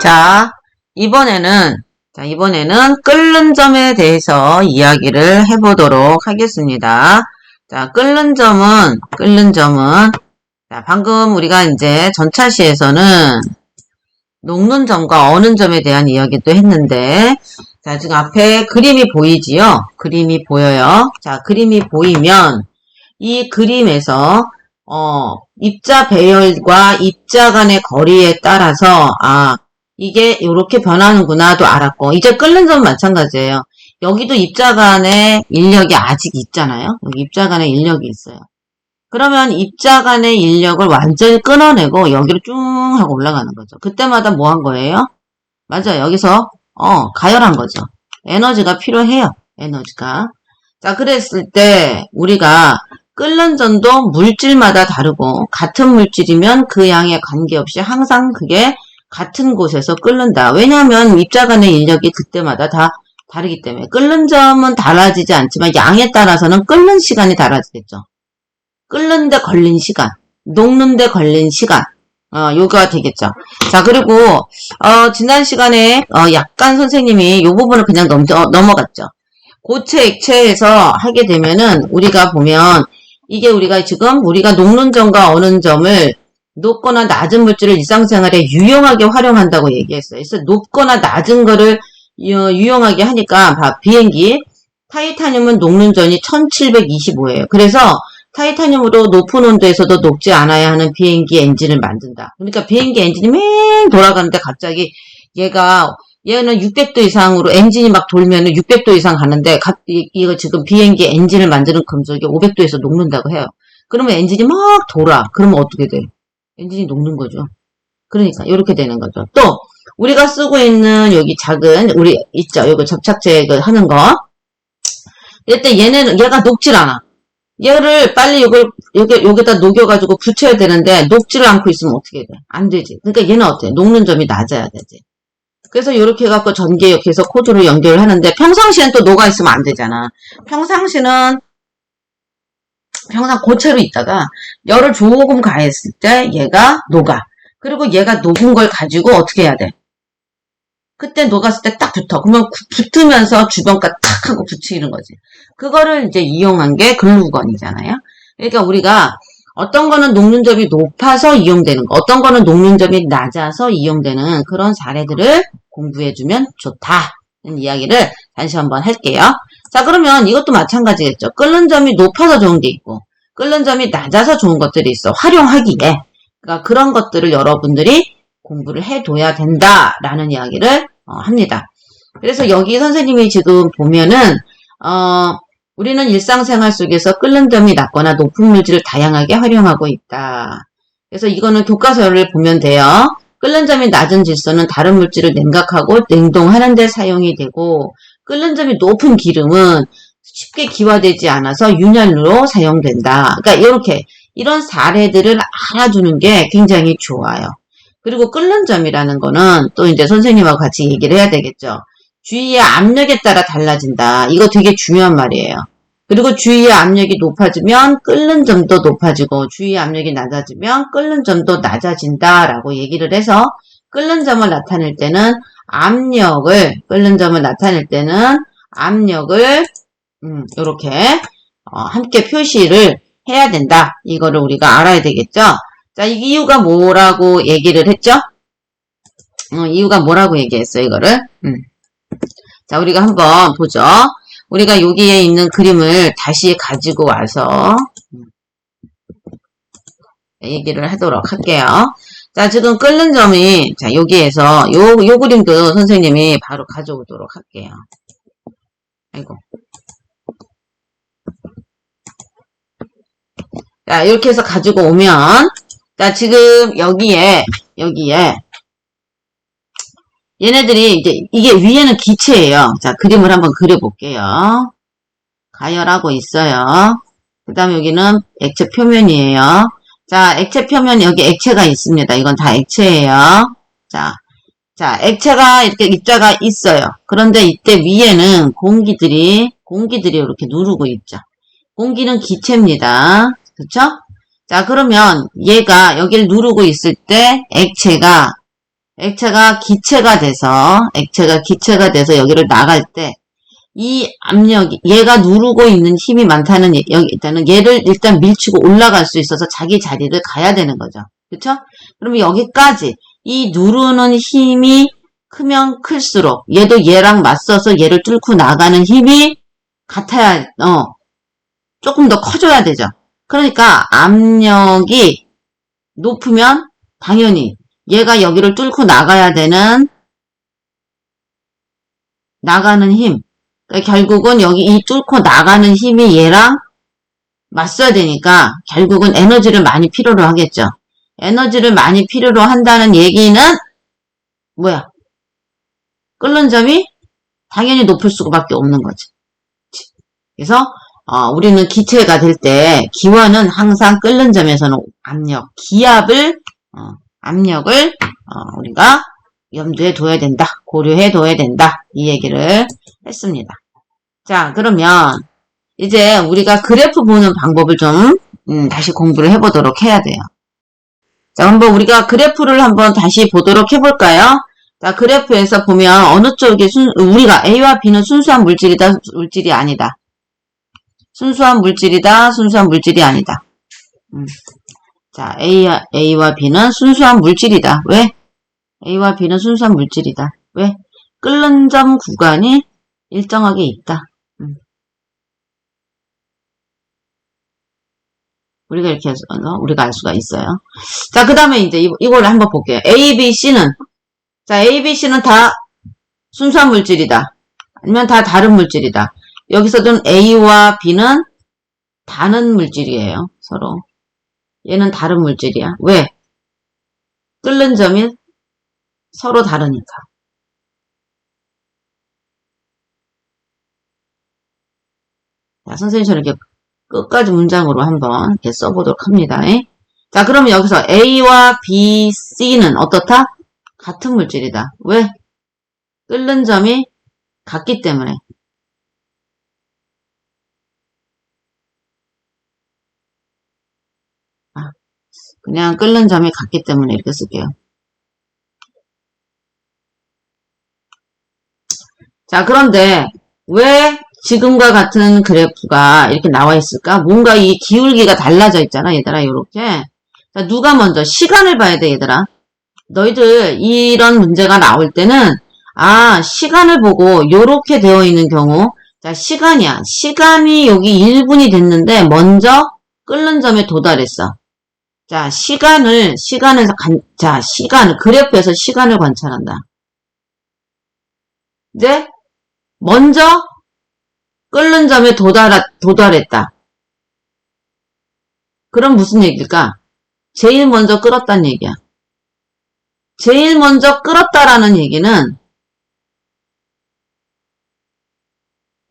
자, 이번에는, 자, 이번에는 끓는 점에 대해서 이야기를 해보도록 하겠습니다. 자, 끓는 점은, 끓는 점은, 자, 방금 우리가 이제 전차시에서는 녹는 점과 어는 점에 대한 이야기도 했는데, 자, 지금 앞에 그림이 보이지요? 그림이 보여요. 자, 그림이 보이면, 이 그림에서, 어, 입자 배열과 입자 간의 거리에 따라서, 아, 이게 이렇게 변하는구나도 알았고, 이제 끓는 점 마찬가지예요. 여기도 입자 간의 인력이 아직 있잖아요. 여기 입자 간의 인력이 있어요. 그러면 입자 간의 인력을 완전히 끊어내고 여기로 쭉 하고 올라가는 거죠. 그때마다 뭐 한 거예요? 맞아요. 여기서 어 가열한 거죠. 에너지가 필요해요. 에너지가. 자 그랬을 때 우리가 끓는 전도 물질마다 다르고 같은 물질이면 그 양에 관계없이 항상 그게 같은 곳에서 끓는다. 왜냐하면 입자 간의 인력이 그때마다 다 다르기 때문에 끓는 점은 달라지지 않지만 양에 따라서는 끓는 시간이 달라지겠죠. 끓는데 걸린 시간, 녹는데 걸린 시간, 어, 요가 되겠죠. 자, 그리고, 어, 지난 시간에, 어, 약간 선생님이 요 부분을 그냥 넘, 어, 넘어갔죠. 고체 액체에서 하게 되면은, 우리가 보면, 이게 우리가 지금, 우리가 녹는 점과 어는 점을 높거나 낮은 물질을 일상생활에 유용하게 활용한다고 얘기했어요. 그래서 높거나 낮은 거를 유- 유용하게 하니까, 봐, 비행기, 타이타늄은 녹는 전이 1725예요. 그래서, 타이타늄으로 높은 온도에서도 녹지 않아야 하는 비행기 엔진을 만든다. 그러니까 비행기 엔진이 맹 돌아가는데 갑자기 얘가 얘는 600도 이상으로 엔진이 막 돌면 은 600도 이상 가는데 이거 지금 비행기 엔진을 만드는 금속이 500도에서 녹는다고 해요. 그러면 엔진이 막 돌아. 그러면 어떻게 돼? 엔진이 녹는 거죠. 그러니까 이렇게 되는 거죠. 또 우리가 쓰고 있는 여기 작은 우리 있죠. 여기 접착제 그 하는 거. 이때 얘네는 얘가 녹질 않아. 얘를 빨리 이걸 여기 여기다 녹여가지고 붙여야 되는데 녹지를 않고 있으면 어떻게 돼? 안 되지. 그러니까 얘는 어때? 녹는 점이 낮아야 되지. 그래서 이렇게 해갖고 전기역해서 코드로 연결을 하는데 평상시엔 또 녹아 있으면 안 되잖아. 평상시는 평상 고체로 있다가 열을 조금 가했을 때 얘가 녹아. 그리고 얘가 녹은 걸 가지고 어떻게 해야 돼? 그때 녹았을 때 딱 붙어. 그러면 구- 붙으면서 주변과 탁 하고 붙이는 거지. 그거를 이제 이용한 게 글루건이잖아요. 그러니까 우리가 어떤 거는 녹는 점이 높아서 이용되는 거, 어떤 거는 녹는 점이 낮아서 이용되는 그런 사례들을 공부해주면 좋다는 이야기를 다시 한번 할게요. 자, 그러면 이것도 마찬가지겠죠. 끓는 점이 높아서 좋은 게 있고, 끓는 점이 낮아서 좋은 것들이 있어. 활용하기에. 그러니까 그런 것들을 여러분들이 공부를 해둬야 된다라는 이야기를 어, 합니다. 그래서 여기 선생님이 지금 보면은 어, 우리는 일상생활 속에서 끓는 점이 낮거나 높은 물질을 다양하게 활용하고 있다. 그래서 이거는 교과서를 보면 돼요. 끓는 점이 낮은 질소는 다른 물질을 냉각하고 냉동하는 데 사용이 되고 끓는 점이 높은 기름은 쉽게 기화되지 않아서 윤활유로 사용된다. 그러니까 이렇게 이런 사례들을 알아주는 게 굉장히 좋아요. 그리고 끓는 점이라는 거는 또 이제 선생님하고 같이 얘기를 해야 되겠죠. 주위의 압력에 따라 달라진다. 이거 되게 중요한 말이에요. 그리고 주위의 압력이 높아지면 끓는 점도 높아지고 주위의 압력이 낮아지면 끓는 점도 낮아진다라고 얘기를 해서 끓는 점을 나타낼 때는 압력을 끓는 점을 나타낼 때는 압력을 음, 이렇게 어, 함께 표시를 해야 된다. 이거를 우리가 알아야 되겠죠. 자, 이 이유가 뭐라고 얘기를 했죠? 어, 이유가 뭐라고 얘기했어요, 이거를? 음. 자, 우리가 한번 보죠. 우리가 여기에 있는 그림을 다시 가지고 와서 음, 얘기를 하도록 할게요. 자, 지금 끓는 점이 자, 여기에서 요, 요 그림도 선생님이 바로 가져오도록 할게요. 아이고. 자, 이렇게 해서 가지고 오면 자, 지금 여기에 여기에 얘네들이 이제 이게 위에는 기체예요. 자, 그림을 한번 그려볼게요. 가열하고 있어요. 그 다음에 여기는 액체 표면이에요. 자, 액체 표면 여기 액체가 있습니다. 이건 다 액체예요. 자, 자, 액체가 이렇게 입자가 있어요. 그런데 이때 위에는 공기들이 공기들이 이렇게 누르고 있죠. 공기는 기체입니다. 그쵸? 자, 그러면 얘가 여기를 누르고 있을 때 액체가 액체가 기체가 돼서, 액체가 기체가 돼서 여기를 나갈 때, 이 압력이, 얘가 누르고 있는 힘이 많다는, 얘- 여기, 일단은 얘를 일단 밀치고 올라갈 수 있어서 자기 자리를 가야 되는 거죠. 그쵸? 그러면 여기까지, 이 누르는 힘이 크면 클수록, 얘도 얘랑 맞서서 얘를 뚫고 나가는 힘이 같아야, 어, 조금 더 커져야 되죠. 그러니까 압력이 높으면 당연히 얘가 여기를 뚫고 나가야 되는 나가는 힘. 결국은 여기 이 뚫고 나가는 힘이 얘랑 맞서야 되니까 결국은 에너지를 많이 필요로 하겠죠. 에너지를 많이 필요로 한다는 얘기는 뭐야? 끓는 점이 당연히 높을 수밖에 없는 거지. 그래서 어, 우리는 기체가 될 때 기원은 항상 끓는 점에서는 압력, 기압을 어, 압력을 어, 우리가 염두에 둬야 된다, 고려해 둬야 된다 이 얘기를 했습니다. 자 그러면 이제 우리가 그래프 보는 방법을 좀 음, 다시 공부를 해보도록 해야 돼요. 자 한번 우리가 그래프를 한번 다시 보도록 해볼까요? 자 그래프에서 보면 어느 쪽이 순, 우리가 A와 B는 순수한 물질이다, 물질이 아니다. 순수한 물질이다, 순수한 물질이 아니다. 음. 자, A, A와 B는 순수한 물질이다. 왜? A와 B는 순수한 물질이다. 왜? 끓는 점 구간이 일정하게 있다. 음. 우리가 이렇게 해서, 어, 우리가 알 수가 있어요. 자, 그 다음에 이제 이, 이걸 한번 볼게요. A, B, C는, 자, A, B, C는 다 순수한 물질이다. 아니면 다 다른 물질이다. 여기서는 A와 B는 다른 물질이에요. 서로. 얘는 다른 물질이야. 왜? 끓는 점이 서로 다르니까. 자, 선생님 저는 이렇게 끝까지 문장으로 한번 이렇게 써보도록 합니다. 예? 자, 그러면 여기서 A와 B, C는 어떻다? 같은 물질이다. 왜? 끓는 점이 같기 때문에. 그냥 끓는 점이 같기 때문에 이렇게 쓸게요. 자, 그런데 왜 지금과 같은 그래프가 이렇게 나와 있을까? 뭔가 이 기울기가 달라져 있잖아, 얘들아, 이렇게. 자, 누가 먼저 시간을 봐야 돼, 얘들아. 너희들 이런 문제가 나올 때는 아, 시간을 보고 이렇게 되어 있는 경우 자, 시간이야. 시간이 여기 1분이 됐는데 먼저 끓는 점에 도달했어. 자, 시간을, 시간에서, 간, 자, 시간, 그래프에서 시간을 관찰한다. 이제, 먼저, 끓는 점에 도달, 도달했다. 그럼 무슨 얘기일까? 제일 먼저 끓었다는 얘기야. 제일 먼저 끓었다라는 얘기는,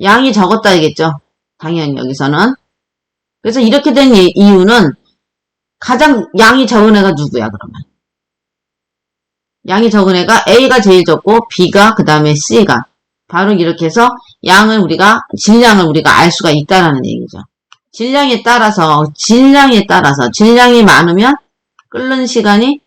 양이 적었다겠죠. 당연히 여기서는. 그래서 이렇게 된 예- 이유는, 가장 양이 적은 애가 누구야, 그러면? 양이 적은 애가 A가 제일 적고 B가 그 다음에 C가 바로 이렇게 해서 양을 우리가 질량을 우리가 알 수가 있다라는 얘기죠. 질량에 따라서 질량에 따라서 질량이 많으면 끓는 시간이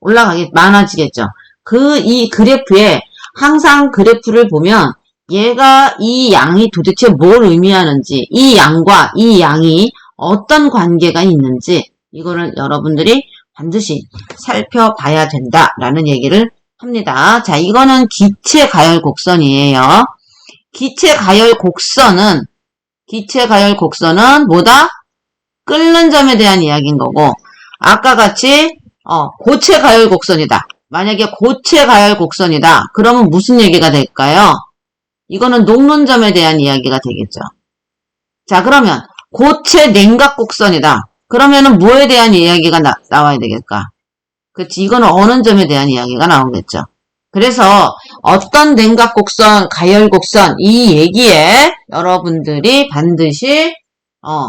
올라가기 많아지겠죠. 그 이 그래프에 항상 그래프를 보면 얘가 이 양이 도대체 뭘 의미하는지, 이 양과 이 양이 어떤 관계가 있는지, 이거를 여러분들이 반드시 살펴봐야 된다라는 얘기를 합니다. 자, 이거는 기체 가열 곡선이에요. 기체 가열 곡선은, 기체 가열 곡선은 뭐다? 끓는 점에 대한 이야기인 거고, 아까 같이, 어, 고체 가열 곡선이다. 만약에 고체 가열 곡선이다. 그러면 무슨 얘기가 될까요? 이거는 녹는 점에 대한 이야기가 되겠죠. 자, 그러면 고체 냉각 곡선이다. 그러면은 뭐에 대한 이야기가 나, 나와야 되겠까? 그치, 이거는 어느 점에 대한 이야기가 나오겠죠. 그래서 어떤 냉각 곡선, 가열 곡선 이 얘기에 여러분들이 반드시 어,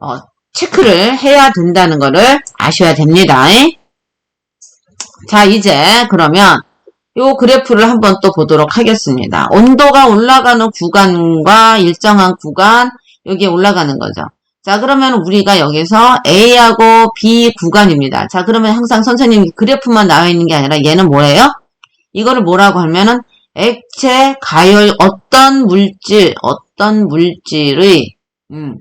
어, 체크를 해야 된다는 거를 아셔야 됩니다. 자, 이제 그러면 요 그래프를 한번 또 보도록 하겠습니다. 온도가 올라가는 구간과 일정한 구간, 여기에 올라가는 거죠. 자, 그러면 우리가 여기서 A하고 B 구간입니다. 자, 그러면 항상 선생님 그래프만 나와 있는 게 아니라 얘는 뭐예요? 이거를 뭐라고 하면은 액체, 가열, 어떤 물질, 어떤 물질의, 음,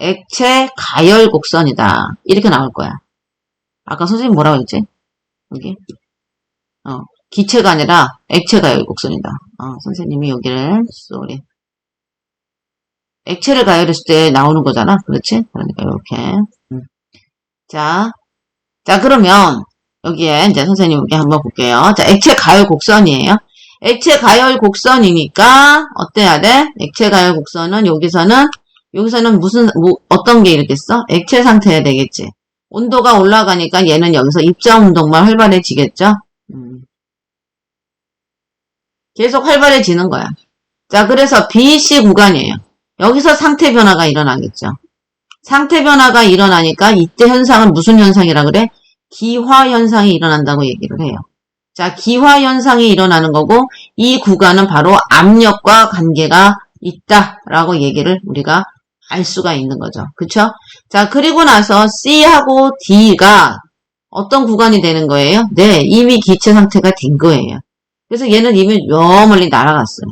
액체, 가열 곡선이다. 이렇게 나올 거야. 아까 선생님 뭐라고 했지? 여기? 어, 기체가 아니라 액체 가열 곡선이다. 어, 선생님이 여기를, 쏘리. 액체를 가열했을 때 나오는 거잖아. 그렇지? 그러니까 이렇게. 음. 자, 자 그러면 여기에 이제 선생님 여기 한번 볼게요. 자, 액체 가열 곡선이에요. 액체 가열 곡선이니까 어때야 돼? 액체 가열 곡선은 여기서는 여기서는 무슨 뭐 어떤 게 이렇겠어? 액체 상태야 되겠지. 온도가 올라가니까 얘는 여기서 입자 운동만 활발해지겠죠? 음. 계속 활발해지는 거야. 자, 그래서 BC 구간이에요. 여기서 상태 변화가 일어나겠죠. 상태 변화가 일어나니까 이때 현상은 무슨 현상이라 그래? 기화 현상이 일어난다고 얘기를 해요. 자, 기화 현상이 일어나는 거고 이 구간은 바로 압력과 관계가 있다라고 얘기를 우리가 알 수가 있는 거죠. 그쵸? 자, 그리고 나서 C하고 D가 어떤 구간이 되는 거예요? 네, 이미 기체 상태가 된 거예요. 그래서 얘는 이미 요 멀리 날아갔어요.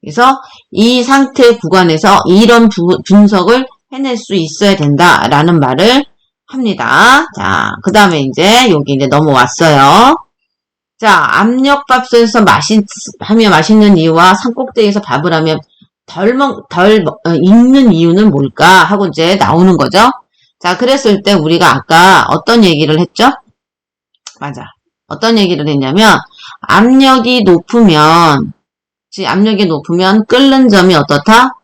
그래서 이 상태 구간에서 이런 부, 분석을 해낼 수 있어야 된다라는 말을 합니다. 자, 그 다음에 이제 여기 이제 넘어왔어요. 자, 압력밥솥에서 맛있, 하면 맛있는 이유와 산꼭대기에서 밥을 하면 덜 먹, 덜 먹, 어, 익는 이유는 뭘까? 하고 이제 나오는 거죠. 자, 그랬을 때 우리가 아까 어떤 얘기를 했죠? 맞아. 어떤 얘기를 했냐면, 압력이 높으면, 즉 압력이 높으면 끓는 점이 어떻다?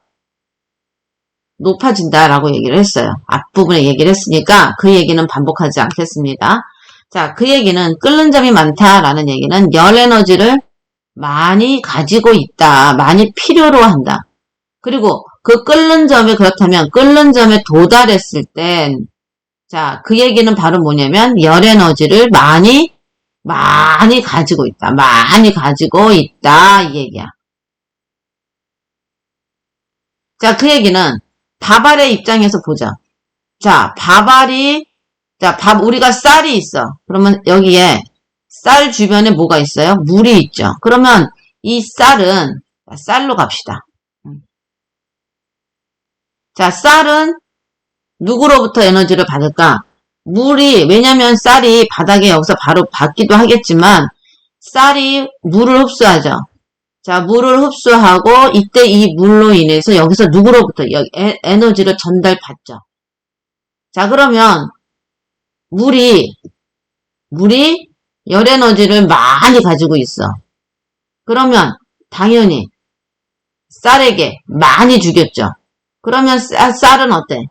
높아진다라고 얘기를 했어요. 앞부분에 얘기를 했으니까 그 얘기는 반복하지 않겠습니다. 자, 그 얘기는 끓는 점이 많다라는 얘기는 열 에너지를 많이 가지고 있다. 많이 필요로 한다. 그리고 그 끓는 점이 그렇다면 끓는 점에 도달했을 땐 자, 그 얘기는 바로 뭐냐면 열 에너지를 많이 많이 가지고 있다. 많이 가지고 있다. 이 얘기야. 자, 그 얘기는 밥알의 입장에서 보자. 자, 밥알이 자, 밥 우리가 쌀이 있어. 그러면 여기에 쌀 주변에 뭐가 있어요? 물이 있죠. 그러면 이 쌀은 쌀로 갑시다. 자, 쌀은 누구로부터 에너지를 받을까? 물이 왜냐면 쌀이 바닥에 여기서 바로 받기도 하겠지만 쌀이 물을 흡수하죠. 자, 물을 흡수하고 이때 이 물로 인해서 여기서 누구로부터 에, 에너지를 전달받죠. 자, 그러면 물이 물이 열 에너지를 많이 가지고 있어. 그러면 당연히 쌀에게 많이 주겠죠. 그러면 쌀, 쌀은 어때?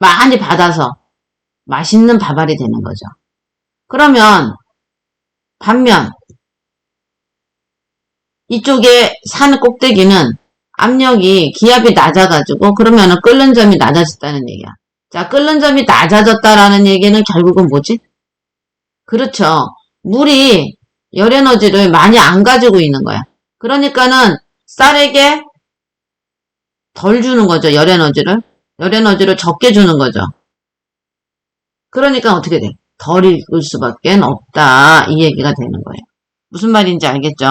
많이 받아서 맛있는 밥알이 되는 거죠. 그러면 반면 이쪽에 산 꼭대기는 압력이 기압이 낮아가지고 그러면은 끓는 점이 낮아졌다는 얘기야. 자, 끓는 점이 낮아졌다라는 얘기는 결국은 뭐지? 그렇죠. 물이 열 에너지를 많이 안 가지고 있는 거야. 그러니까는 쌀에게 덜 주는 거죠. 열 에너지를. 열 에너지를 적게 주는 거죠. 그러니까 어떻게 돼? 덜 익을 수밖에 없다. 이 얘기가 되는 거예요. 무슨 말인지 알겠죠?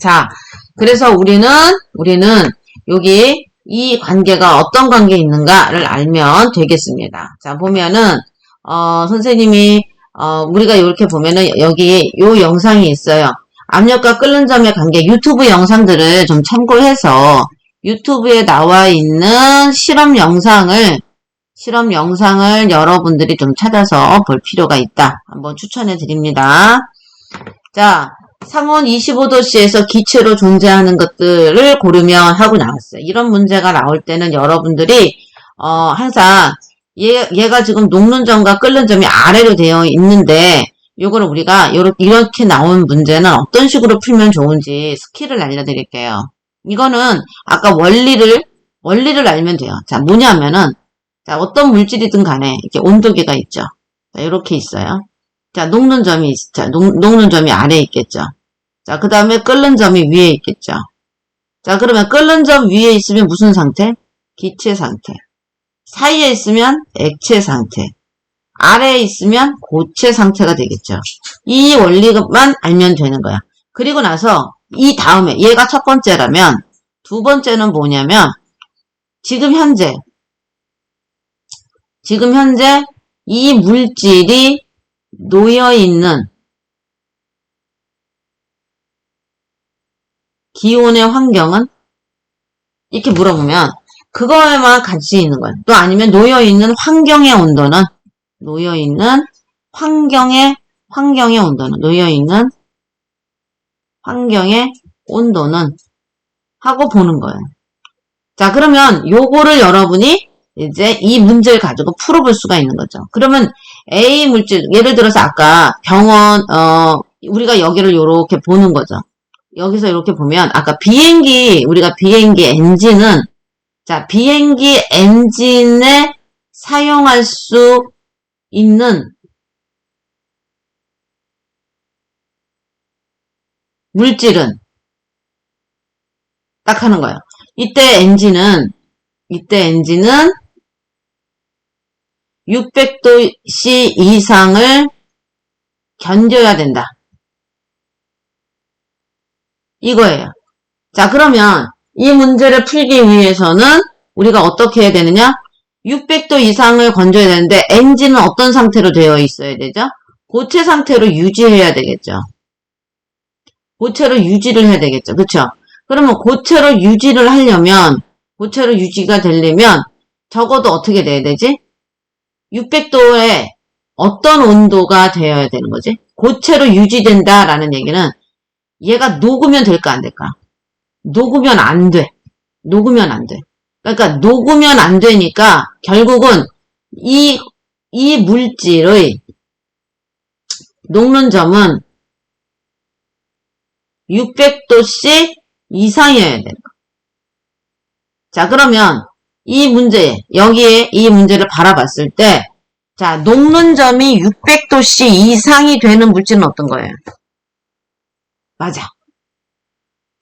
자, 그래서 우리는, 우리는 여기 이 관계가 어떤 관계에 있는가를 알면 되겠습니다. 자, 보면은, 어, 선생님이, 어, 우리가 이렇게 보면은 여기 요 영상이 있어요. 압력과 끓는 점의 관계 유튜브 영상들을 좀 참고해서 유튜브에 나와 있는 실험 영상을 실험 영상을 여러분들이 좀 찾아서 볼 필요가 있다. 한번 추천해 드립니다. 자, 상온 25도씨에서 기체로 존재하는 것들을 고르면 하고 나왔어요. 이런 문제가 나올 때는 여러분들이 어, 항상 얘, 얘가 지금 녹는 점과 끓는 점이 아래로 되어 있는데 이거를 우리가 이렇게 나온 문제는 어떤 식으로 풀면 좋은지 스킬을 알려드릴게요. 이거는 아까 원리를 원리를 알면 돼요. 자 뭐냐면은 자 어떤 물질이든 간에 이렇게 온도계가 있죠. 자, 이렇게 있어요. 자, 녹는 점이, 자, 녹, 녹는 점이 아래에 있겠죠. 자, 그 다음에 끓는 점이 위에 있겠죠. 자, 그러면 끓는 점 위에 있으면 무슨 상태? 기체 상태. 사이에 있으면 액체 상태. 아래에 있으면 고체 상태가 되겠죠. 이 원리만 알면 되는 거야. 그리고 나서 이 다음에 얘가 첫 번째라면 두 번째는 뭐냐면 지금 현재 지금 현재 이 물질이 놓여 있는 기온의 환경은 이렇게 물어보면 그거에만 같이 있는 거야. 또 아니면 놓여 있는 환경의 온도는 놓여 있는 환경의 환경의 온도는 놓여 있는 환경의 온도는 하고 보는 거예요. 자, 그러면 요거를 여러분이 이제 이 문제를 가지고 풀어볼 수가 있는 거죠. 그러면 A 물질, 예를 들어서 아까 병원, 어, 우리가 여기를 요렇게 보는 거죠. 여기서 이렇게 보면 아까 비행기, 우리가 비행기 엔진은 자, 비행기 엔진에 사용할 수 있는 물질은 딱 하는 거예요. 이때 엔진은 이때 엔진은 600도씨 이상을 견뎌야 된다. 이거예요. 자, 그러면 이 문제를 풀기 위해서는 우리가 어떻게 해야 되느냐? 600도 이상을 건져야 되는데 엔진은 어떤 상태로 되어 있어야 되죠? 고체 상태로 유지해야 되겠죠. 고체로 유지를 해야 되겠죠. 그쵸? 그러면 고체로 유지를 하려면 고체로 유지가 되려면 적어도 어떻게 돼야 되지? 600도에 어떤 온도가 되어야 되는 거지? 고체로 유지된다라는 얘기는 얘가 녹으면 될까 안 될까? 녹으면 안 돼. 녹으면 안 돼. 그러니까 녹으면 안 되니까 결국은 이, 이 물질의 녹는 점은 600도씨 이상이어야 거. 자, 그러면 이 문제, 여기에 이 문제를 바라봤을 때, 자, 녹는 점이 600도씨 이상이 되는 물질은 어떤 거예요? 맞아.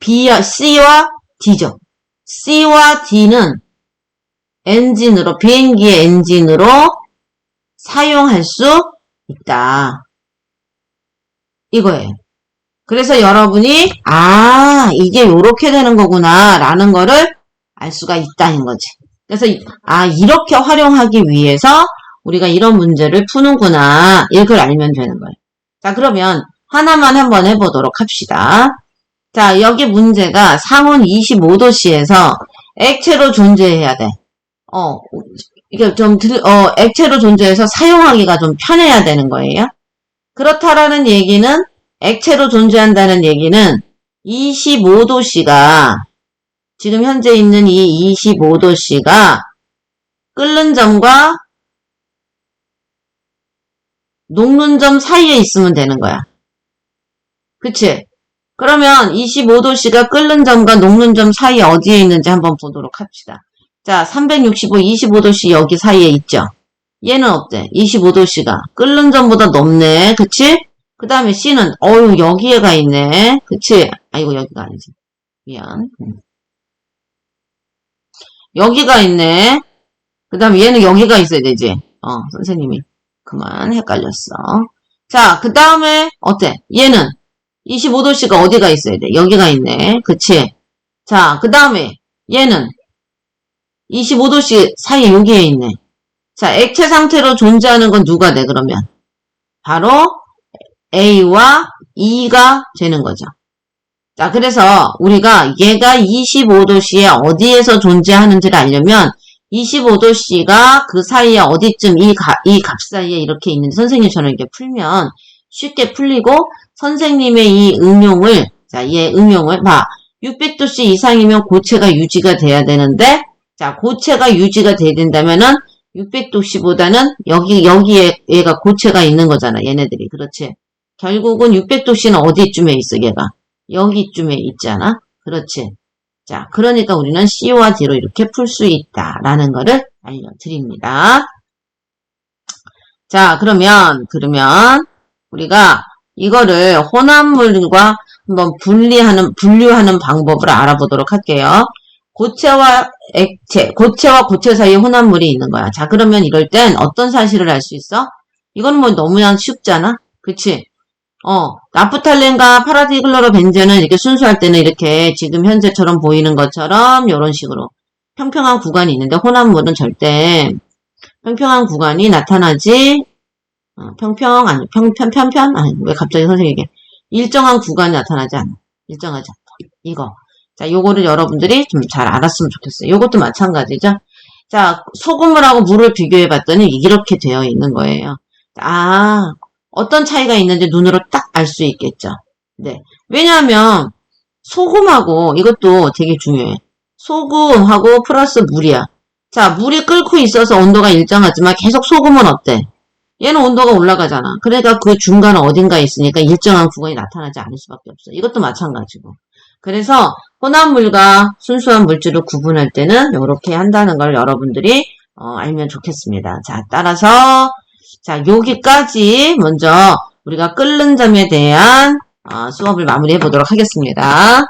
B와 C와 D죠. C와 D는 엔진으로, 비행기의 엔진으로 사용할 수 있다. 이거예요. 그래서 여러분이, 아, 이게 이렇게 되는 거구나, 라는 거를 알 수가 있다는 거지. 그래서, 아, 이렇게 활용하기 위해서 우리가 이런 문제를 푸는구나, 이걸 알면 되는 거예요. 자, 그러면 하나만 한번 해보도록 합시다. 자, 여기 문제가 상온 25도씨에서 액체로 존재해야 돼. 어, 이게 좀, 들, 어, 액체로 존재해서 사용하기가 좀 편해야 되는 거예요. 그렇다라는 얘기는, 액체로 존재한다는 얘기는 25도씨가, 지금 현재 있는 이 25도씨가 끓는 점과 녹는 점 사이에 있으면 되는 거야. 그치? 그러면 25도씨가 끓는 점과 녹는 점 사이에 어디에 있는지 한번 보도록 합시다. 자, 365, 25도씨 여기 사이에 있죠? 얘는 어때? 25도씨가 끓는 점보다 높네. 그치? 그 다음에 C는 어유 여기에가 있네. 그치? 아이고 여기가 아니지. 미안. 음. 여기가 있네. 그 다음에 얘는 여기가 있어야 되지. 어, 선생님이. 그만 헷갈렸어. 자, 그 다음에 어때? 얘는 25도씨가 어디가 있어야 돼? 여기가 있네. 그치? 자, 그 다음에 얘는 25도씨 사이에 여기에 있네. 자, 액체 상태로 존재하는 건 누가 돼, 그러면? 바로 A와 E가 되는 거죠. 자, 그래서 우리가 얘가 25도씨에 어디에서 존재하는지를 알려면 25도씨가 그 사이에 어디쯤 이, 가, 이 값 사이에 이렇게 있는지 선생님처럼 이렇게 풀면 쉽게 풀리고 선생님의 이 응용을 자, 얘 응용을 봐. 600도씨 이상이면 고체가 유지가 돼야 되는데 자, 고체가 유지가 돼야 된다면은 600도씨보다는 여기 여기에 얘가 고체가 있는 거잖아. 얘네들이. 그렇지. 결국은 600도씨는 어디쯤에 있어, 얘가? 여기쯤에 있잖아. 그렇지. 자, 그러니까 우리는 C와 D로 이렇게 풀 수 있다라는 거를 알려드립니다. 자, 그러면 그러면 우리가 이거를 혼합물과 한번 분리하는, 분류하는 방법을 알아보도록 할게요. 고체와 액체, 고체와 고체 사이에 혼합물이 있는 거야. 자, 그러면 이럴 땐 어떤 사실을 알 수 있어? 이건 뭐 너무 쉽잖아? 그치? 어, 나프탈렌과 파라디클로로벤젠은 이렇게 순수할 때는 이렇게 지금 현재처럼 보이는 것처럼 이런 식으로 평평한 구간이 있는데 혼합물은 절대 평평한 구간이 나타나지 어, 평평 아니 평, 편, 편편 아니 왜 갑자기 선생님에게 일정한 구간이 나타나지 않아. 일정하지 않다. 이거. 자 요거를 여러분들이 좀 잘 알았으면 좋겠어요. 요것도 마찬가지죠. 자 소금물하고 물을 비교해 봤더니 이렇게 되어 있는 거예요. 아 어떤 차이가 있는지 눈으로 딱 알 수 있겠죠 네 왜냐하면 소금하고 이것도 되게 중요해 소금하고 플러스 물이야 자 물이 끓고 있어서 온도가 일정하지만 계속 소금은 어때 얘는 온도가 올라가잖아. 그러니까 그 중간 어딘가에 있으니까 일정한 구간이 나타나지 않을 수밖에 없어. 이것도 마찬가지고. 그래서 혼합 물과 순수한 물질을 구분할 때는 이렇게 한다는 걸 여러분들이 어, 알면 좋겠습니다. 자, 따라서 자, 여기까지 먼저 우리가 끓는 점에 대한 어, 수업을 마무리해 보도록 하겠습니다.